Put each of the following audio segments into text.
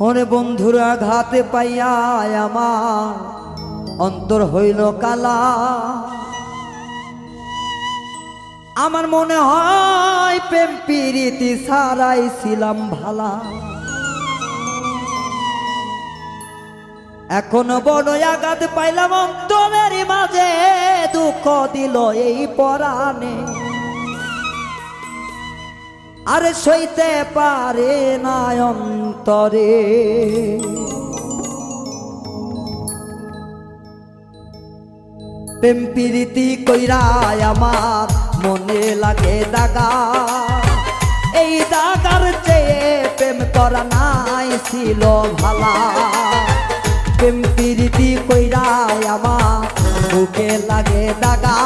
ওরে বন্ধুরা ঘাতে পাইয়া আমার অন্তর হইল কালা। আমার মনে হয় প্রেম পিরিতি সারাই ছিলাম ভালা। এখনও বড় আঘাত পাইলাম অন্তরের মাঝে, দুঃখ দিল এই পরাণে। আরে সইতে পারে না অন্তরে। প্রেম প্রীতি কইরায় আমার মনে লাগে দাগা। এই দাগার চেয়ে প্রেম করা নাই ছিল ভালা। প্রেম প্রীতি কইরায় আমার বুকে লাগে দাগা।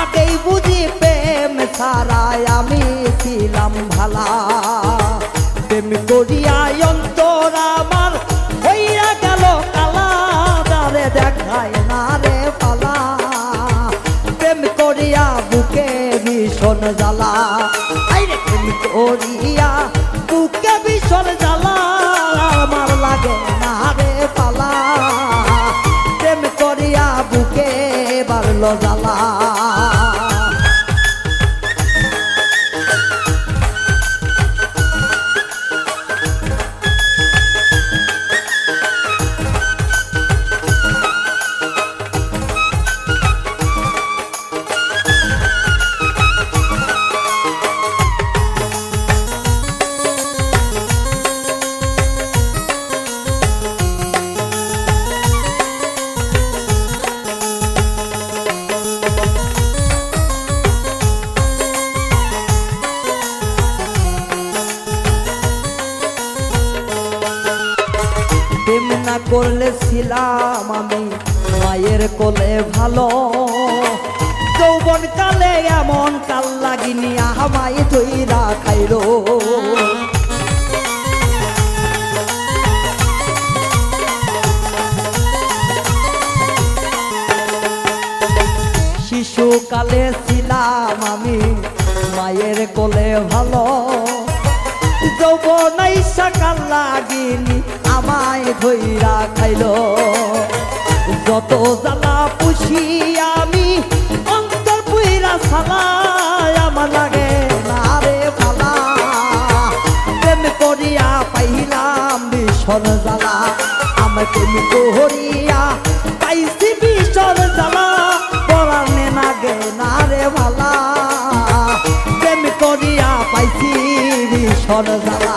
আগেই বুঝি প্রেম ছাড়াই Loza না করলে ছিলাম আমি। মায়ের কোলে ভালো। যৌবন কালে এমন কাল লাগিনি আমায় ধইরা খাইলো। শিশুকালে ছিলাম আমি, মায়ের কোলে ভালো। সকাল লাগিনি আমায় ধইরা খাইল। যত জ্বালা পুষি আমি অন্তর পুইরা আমার লাগে না রে ফালা প্রেম করিয়া পাইলাম ভীষণ জ্বালা। আমার প্রেম করিয়া পাইছি ভীষণ জ্বালা। পরাণে নাগে না রে ভালা প্রেম করিয়া পাইছি ভীষণ জ্বালা।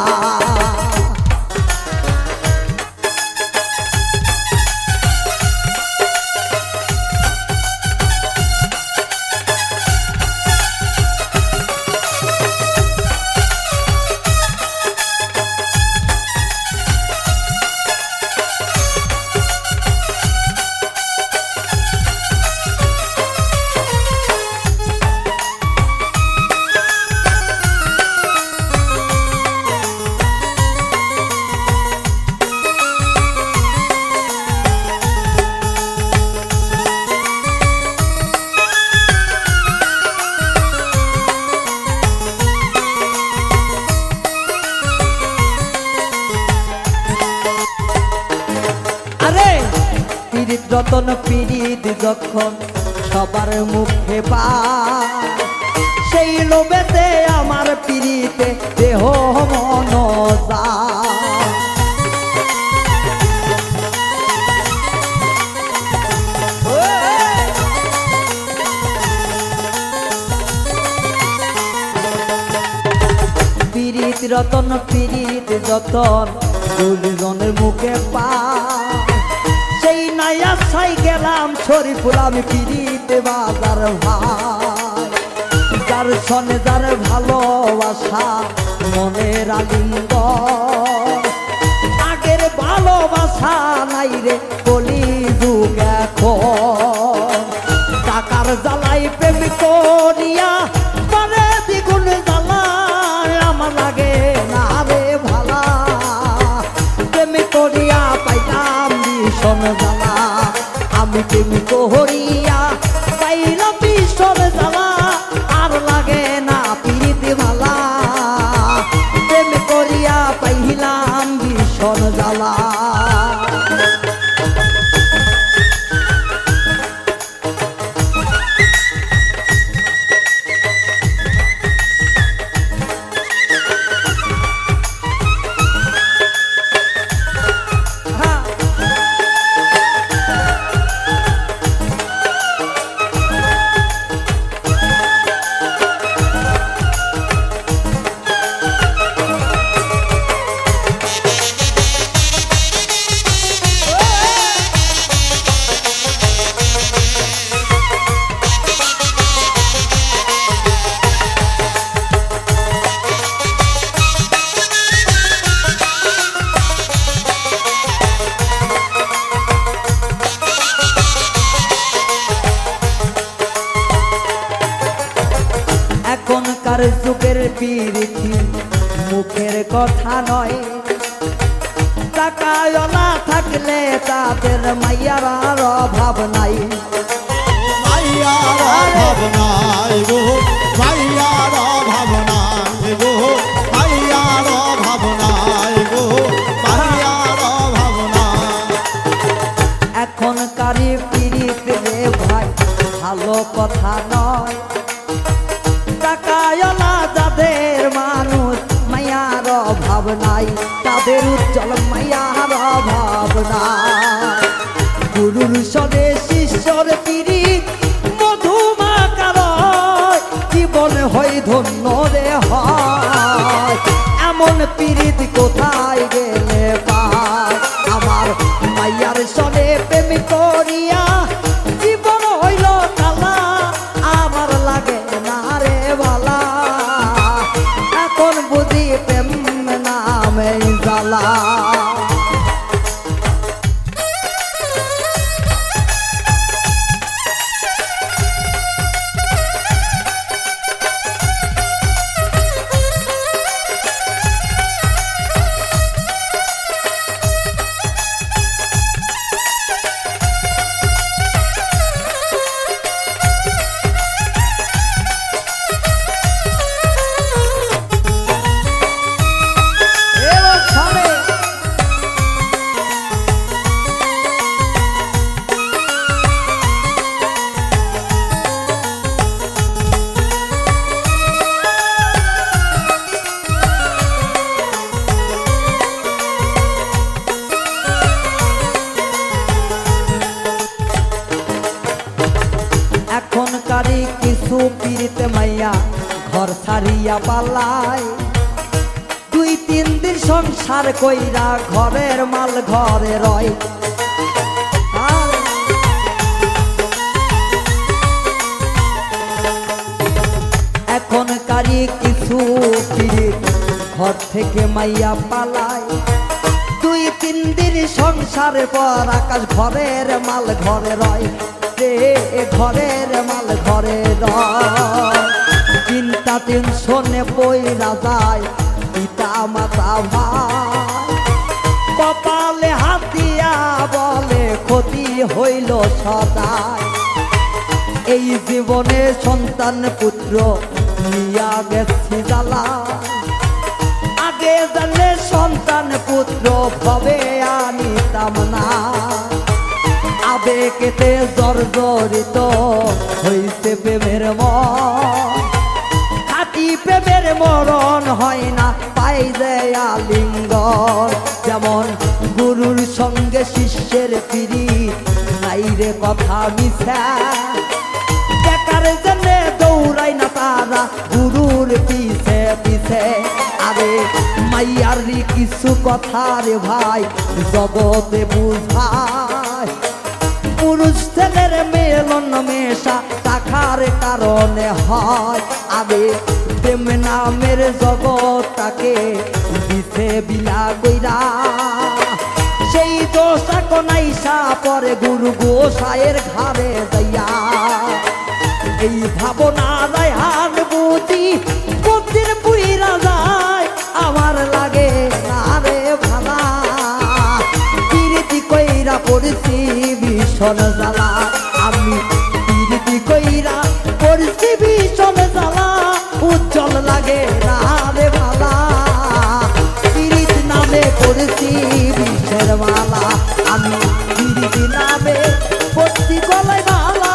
যখন সবার মুখে পা, সেই লোভেতে আমার পীড়িতে দেহ মন! পীড়িত রতন, পীড়িত যতন দুজনের মুখে পা ছাই গেলাম, শরীফুল আমি পিড়িতে বাজার ভাই। যার সনে যার ভালোবাসা, মনের আলিঙ্গ আগের ভালোবাসা নাই রে, বলি প্রেম করিয়া এখনকার যুগের পিরিতি মুখের কথা নয়। টাকায়লা থাকলে তাদের মাইয়ার অভাব নাই। মাইয়ার অভাব নাই মাইয়ার অভাব নাই এখনকারই কিছু পীড়িতে মাইয়া ঘর ছাড়িয়া পালায়। দুই তিন দিন সংসার কইরা ঘরের মাল ঘরে রয়। আর এখনকারই কিছু পীড়িত ঘর থেকে মাইয়া পালায়। দুই তিন দিন সংসারের পর আকাশ ঘরের মাল ঘরে রয়। রে ঘরের মাল ঘরে চিন্তা টেনশনে পইরা যায় পিতা মাতা ভাই। কপালে হাতিয়া বলে ক্ষতি হইল সদায় এই জীবনে সন্তান পুত্র নিয়া গেছি জ্বালা। আগে জানলে সন্তান পুত্র ভবে আনিতাম না আবেগেতে জর্জরিত হইছে প্রেমের খাটি প্রেমের মরণ হয় না, পাই যে আলিঙ্গন। যেমন গুরুর সঙ্গে শিষ্যের পিড়ি, নাই রে কথা মিশা দেখার জন্য দৌড়াই না তারা, গুরুর পিছে পিছে। আরে মাইয়ারি কিছু কথা রে ভাই, জগতে বুঝায় পুরুষ ছেলের মেলন মেশা টাকার কারণে হয়। আবে প্রেম নামের জগৎটাকে দিছে বিলা কইরা। সেই দোষা কোনাইসা পরে গুরু গোসাইয়ের ঘাড়ে যাইয়া। এই ভাবনা রায়হান বুঝি বুদ্ধির পুইরা যায়, আমার লাগে না রে কইরা পড়ছি ভীষণ জ্বালা আমি পিরিতি কইরা পড়ছি ভীষণ জ্বালা উজ্জ্বল লাগে না রে ভালা পিরিত নামে পড়ছি বিষের মালা আমি পিরিতি নামে পড়ছি গলায় মালা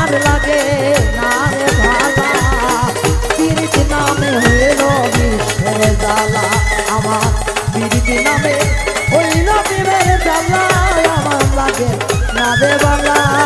আর লাগে না রে ভালা পিরিতি নামে হইল বিষের জ্বালা আমার পিরিতি নামে হইল প্রেমের জ্বালা, আমার লাগে না রে বাংলা